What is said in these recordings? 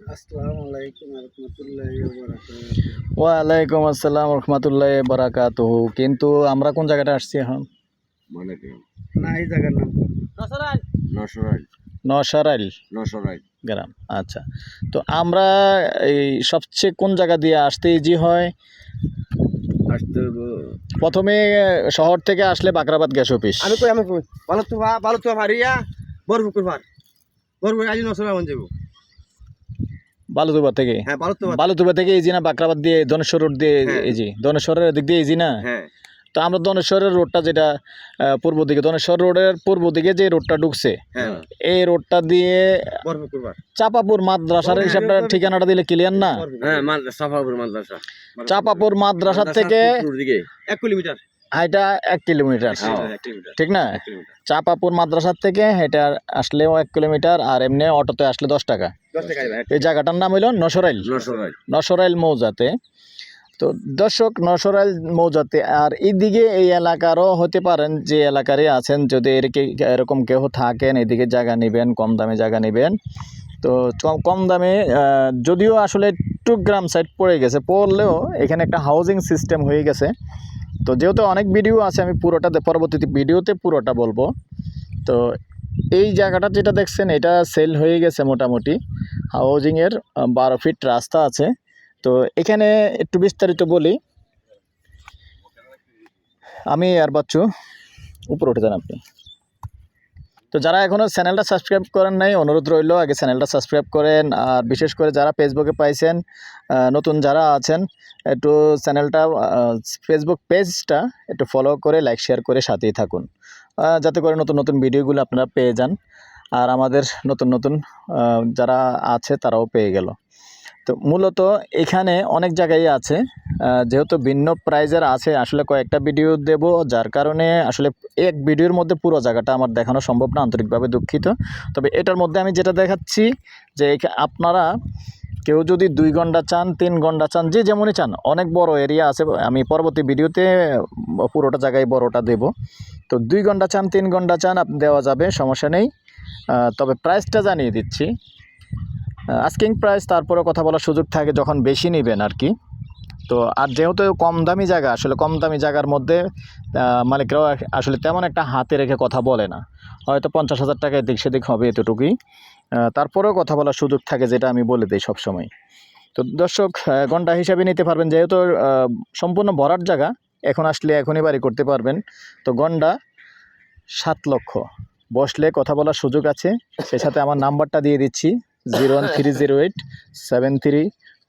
আসসালামু আলাইকুম রহমতুল্লাহি ওয়ালাইকুম আসসালাম রহমতুল্লাহ বারাকাতুহু। কিন্তু আমরা কোন জায়গাটা আসছি এখন? মানে কি? না এই জায়গার নাম নশরাইল নশারাইল নশরাইল গ্রাম আচ্ছা। তো আমরা এই সবচেয়ে কোন জায়গা দিয়ে আসতে ইজি হয়? আসতে প্রথমে শহর থেকে আসলে বাকরাবাদ গ্যাস অফিস। আমি কই আমি কই? ভালো তো ভা ভালো তো মারিয়া বড় পুকুর ভার বড় পুকুর আজ নসরা বন যাব। বালুতুবা থেকে? হ্যাঁ ভালো বালুতুবা থেকে ইজি না বাকরাবাদ দিয়ে ধনেশ্বর রোড দিয়ে হ্যাঁ। ইজি ধনেশ্বরের দিক দিয়ে ইজি না? হ্যাঁ। তো আমরা ধনেশ্বরের রোডটা যেটা পূর্ব দিকে ধনেশ্বর রোডের পূর্ব দিকে যে রোডটা ঢুকছে হ্যাঁ। এই রোডটা দিয়ে চাপাপুর মাদ্রাসার হিসাবটা ঠিকানাটা দিলে ক্লিয়ার না? হ্যাঁ মাদ্রাসা সাফাপুর মাদ্রাসা। চাপাপুর মাদ্রাসার থেকে এক কিলোমিটার। এটা এক কিলোমিটার। ঠিক না? চাপাপুর মাদ্রাসার থেকে এটা আসলেও এক কিলোমিটার আর এমনি অটোতে আসলে দশ টাকা। এই জায়গাটার নাম হইল নসরাইল। নসরাইল। মৌজাতে। তো দর্শক নসরাইল মৌজাতে আর এইদিকে এই এলাকারও হতে পারেন যে এলাকারই আছেন যদি এরকে এরকম কেউ থাকেন এদিকে জায়গা নেবেন কম দামে জায়গা নেবেন। তো কম দামে যদিও আসলে একটু গ্রাম সাইড পড়ে গেছে পড়লেও এখানে একটা হাউজিং সিস্টেম হয়ে গেছে। তো যেহেতু অনেক ভিডিও আছে, আমি পুরোটা পরবর্তীতে ভিডিওতে পুরোটা বলব। তো এই জায়গাটা যেটা দেখছেন, এটা সেল হয়ে গেছে মোটামুটি। হাউজিংয়ের বারো ফিট রাস্তা আছে। তো এখানে একটু বিস্তারিত বলি। আমি আর বাচ্চু উপরে উঠে যান আপনি। তো যারা এখনও চ্যানেলটা সাবস্ক্রাইব করেন নাই, অনুরোধ রইল আগে চ্যানেলটা সাবস্ক্রাইব করেন। আর বিশেষ করে যারা ফেসবুকে পাইছেন নতুন যারা আছেন, একটু চ্যানেলটা ফেসবুক পেজটা একটু ফলো করে লাইক শেয়ার করে সাথেই থাকুন। যাতে করে নতুন নতুন ভিডিওগুলো আপনারা পেয়ে যান। আর আমাদের নতুন নতুন যারা আছে তারাও পেয়ে গেল। তো মূলত এখানে অনেক জায়গায় আছে যেহেতু ভিন্ন প্রাইজের আছে, আসলে কয়েকটা ভিডিও দেব, যার কারণে আসলে এক ভিডিওর মধ্যে পুরো জায়গাটা আমার দেখানো সম্ভব না, আন্তরিকভাবে দুঃখিত। তবে এটার মধ্যে আমি যেটা দেখাচ্ছি, যে আপনারা কেউ যদি দুই ঘণ্টা চান, তিন ঘণ্টা চান, যে যেমনই চান, অনেক বড় এরিয়া আছে, আমি পরবর্তী ভিডিওতে পুরোটা জায়গায় বড়টা দেব। তো দুই ঘণ্টা চান, তিন ঘণ্টা চান দেওয়া যাবে, সমস্যা নেই। তবে প্রাইসটা জানিয়ে দিচ্ছি। আস্কিং প্রাইস তারপরে কথা বলার সুযোগ থাকে, যখন বেশি নেবেন আর কি। তো আর যেহেতু কম দামি জায়গা, আসলে কম দামি জায়গার মধ্যে মালিকরাও আসলে তেমন একটা হাতে রেখে কথা বলে না। হয়তো পঞ্চাশ হাজার টাকা এদিক সেদিক হবে এতটুকুই। তারপরেও কথা বলার সুযোগ থাকে যেটা আমি বলে দিই সবসময়। তো দর্শক ঘণ্টা হিসাবে নিতে পারবেন। যেহেতু সম্পূর্ণ ভরাট জায়গা, এখন আসলে এখনই বাড়ি করতে পারবেন। তো গন্ডা সাত লক্ষ। বসলে কথা বলার সুযোগ আছে। সে সাথে আমার নাম্বারটা দিয়ে দিচ্ছি। Zero one three zero eight seven three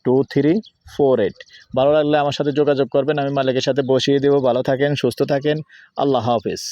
two three four eight ভালো লাগলে আমার সাথে যোগাযোগ করবেন, আমি মালিকের সাথে বসিয়ে দেবো। ভালো থাকেন, সুস্থ থাকেন। আল্লাহ হাফেজ।